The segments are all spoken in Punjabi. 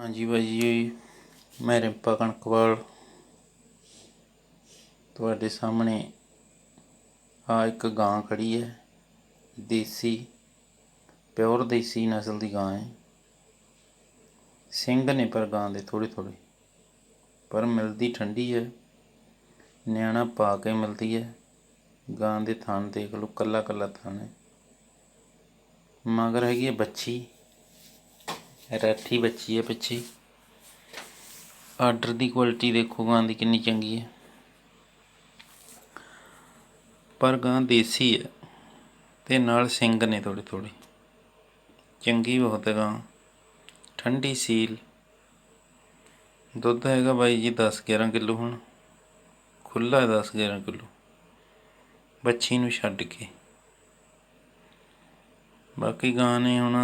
ਹਾਂਜੀ ਬਾਈ ਜੀ ਮੈਂ ਰਿੰਪਾ ਕਣਕਵਾਲ ਤੁਹਾਡੇ ਸਾਹਮਣੇ ਆ ਇੱਕ ਗਾਂ ਖੜੀ ਹੈ, ਦੇਸੀ, ਪਿਓਰ ਦੇਸੀ ਨਸਲ ਦੀ ਗਾਂ ਹੈ। ਸਿੰਘ ਨੇ ਪਰ ਗਾਂ ਦੇ ਥੋੜੇ ਥੋੜੇ ਪਰ ਮਿਲਦੀ ਠੰਡੀ ਹੈ, ਨਿਆਣਾ ਪਾ ਕੇ ਮਿਲਦੀ ਹੈ, ਗਾਂ ਦੇ ਥਣ ਦੇਖ ਲਓ ਕੱਲਾ ਕੱਲਾ ਥਣ ਹੈ। ਮਗਰ ਹੈਗੀ ਹੈ ਬੱਚੀ। ਰੱਠੀ ਬੱਚੀ ਹੈ ਪਿੱਛੇ। ਆਰਡਰ ਦੀ ਕੁਆਲਿਟੀ ਦੇਖੋ ਗਾਂ ਦੀ ਕਿੰਨੀ ਚੰਗੀ ਹੈ। ਪਰ ਗਾਂ ਦੇਸੀ ਹੈ ਤੇ ਨਾਲ ਸਿੰਘ ਨੇ ਥੋੜੇ ਥੋੜੇ ਚੰਗੀ ਬਹੁਤ ਹੈ ਗਾਂ। ਠੰਡੀ ਸੀਲ। ਦੁੱਧ ਹੈਗਾ ਬਾਈ ਜੀ 10 11 ਕਿਲੋ ਹੁਣ। ਖੁੱਲਾ 10 11 ਕਿਲੋ। ਬੱਚੀ ਨੂੰ ਛੱਡ ਕੇ। ਬਾਕੀ ਗਾਂ ਨੇ ਹੁਣ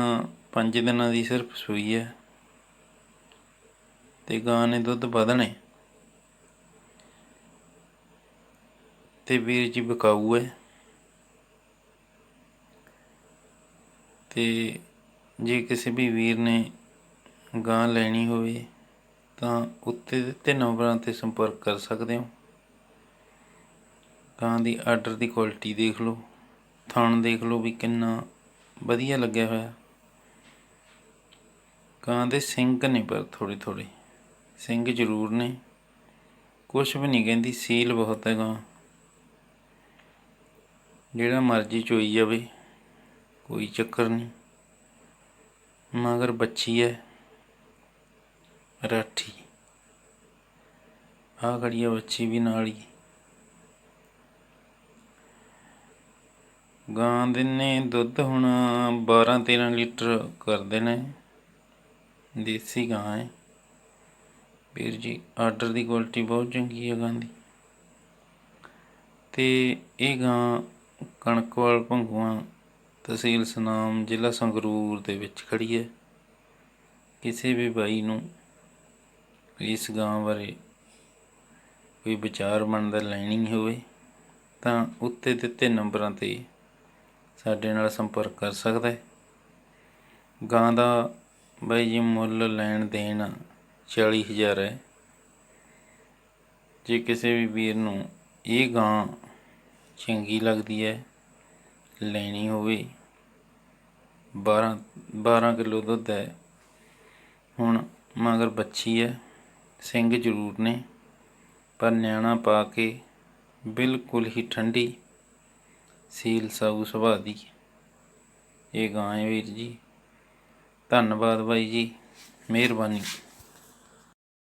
5 ਦਿਨਾਂ ਦੀ ਸਿਰਫ ਸੂਈ ਹੈ। ਤੇ ਗਾਂ ਨੇ ਦੁੱਧ ਵਧਣੇ। ਤੇ ਵੀਰ ਜੀ ਬਕਾਊ ਹੈ। ਤੇ ਜੇ ਕਿਸੇ ਵੀ ਵੀਰ ਨੇ ਗਾਂ ਲੈਣੀ ਹੋਵੇ, ਤਾਂ ਉੱਤੇ ਦਿੱਤੇ ਨੰਬਰਾਂ ਤੇ ਸੰਪਰਕ ਕਰ ਸਕਦੇ ਹੋ। ਗਾਂ ਦੀ ਆਰਡਰ ਦੀ ਕੁਆਲਿਟੀ ਦੇਖ ਲਓ। ਥਣ ਦੇਖ ਲਓ ਵੀ ਕਿੰਨਾ ਵਧੀਆ ਲੱਗਿਆ ਹੋਇਆ। ਗਾਂ ਦੇ ਸਿੰਘ ਨੇ ਪਰ ਥੋੜੇ ਥੋੜੇ ਸਿੰਘ ਜ਼ਰੂਰ ਨੇ। ਕੁਝ ਵੀ ਨਹੀਂ ਕਹਿੰਦੀ, ਸੀਲ ਬਹੁਤ ਹੈ ਗਾਂ। ਜਿਹੜਾ ਮਰਜ਼ੀ ਚੋਈ ਜਾਵੇ, ਕੋਈ ਚੱਕਰ ਨਹੀਂ। ਮਗਰ ਬੱਚੀ ਹੈ, ਰਾਠੀ। ਆ ਖੜੀ ਹੈ ਬੱਚੀ ਵੀ ਨਾਲ ਹੀ। ਗਾਂ ਦੇ ਨੇ ਦੁੱਧ ਹੁਣ 12 13 ਲੀਟਰ ਕਰਦੇ ਨੇ। ਦੇਸੀ ਗਾਂ ਹੈ। ਵੀਰ ਜੀ ਆਰਡਰ ਦੀ ਕੁਆਲਿਟੀ ਬਹੁਤ ਚੰਗੀ ਹੈ ਗਾਂ ਦੀ। ਤੇ ਇਹ ਗਾਂ ਕਣਕਵਾਲ ਭੰਗੂਆਂ, ਤਹਿਸੀਲ ਸਨਾਮ, ਜ਼ਿਲ੍ਹਾ ਸੰਗਰੂਰ ਦੇ ਵਿੱਚ ਖੜੀ ਹੈ। ਕਿਸੇ ਵੀ ਬਾਈ ਨੂੰ ਇਸ ਗਾਂ ਬਾਰੇ ਕੋਈ ਵਿਚਾਰ ਬਣਦਾ ਲੈਣੀ ਹੋਵੇ, ਤਾਂ ਉੱਤੇ ਦਿੱਤੇ ਨੰਬਰਾਂ ਤੇ ਸਾਡੇ ਨਾਲ ਸੰਪਰਕ ਕਰ ਸਕਦਾ ਹੈ। ਗਾਂ ਦਾ ਬਾਈ ਜੀ ਮੁੱਲ ਲੈਣ ਦੇਣ 40000 ਹੈ। ਜੇ ਕਿਸੇ ਵੀ ਵੀਰ ਨੂੰ ਇਹ ਗਾਂ ਚੰਗੀ ਲੱਗਦੀ ਹੈ, ਲੈਣੀ ਹੋਵੇ 12 12 ਕਿਲੋ ਦੁੱਧ ਹੈ। ਹੁਣ ਮਗਰ ਬੱਚੀ ਹੈ, ਸਿੰਘ ਜ਼ਰੂਰ ਨੇ, ਪਰ ਨਿਆਣਾ ਪਾ ਕੇ ਬਿਲਕੁਲ ਹੀ ਠੰਡੀ, ਸੀਲ ਸਾਊ ਸੁਭਾਅ ਦੀ। ਇਹ ਗਾਂ ਹੈ ਵੀਰ ਜੀ। ਧੰਨਵਾਦ ਬਾਈ ਜੀ ਮਿਹਰਬਾਨੀ।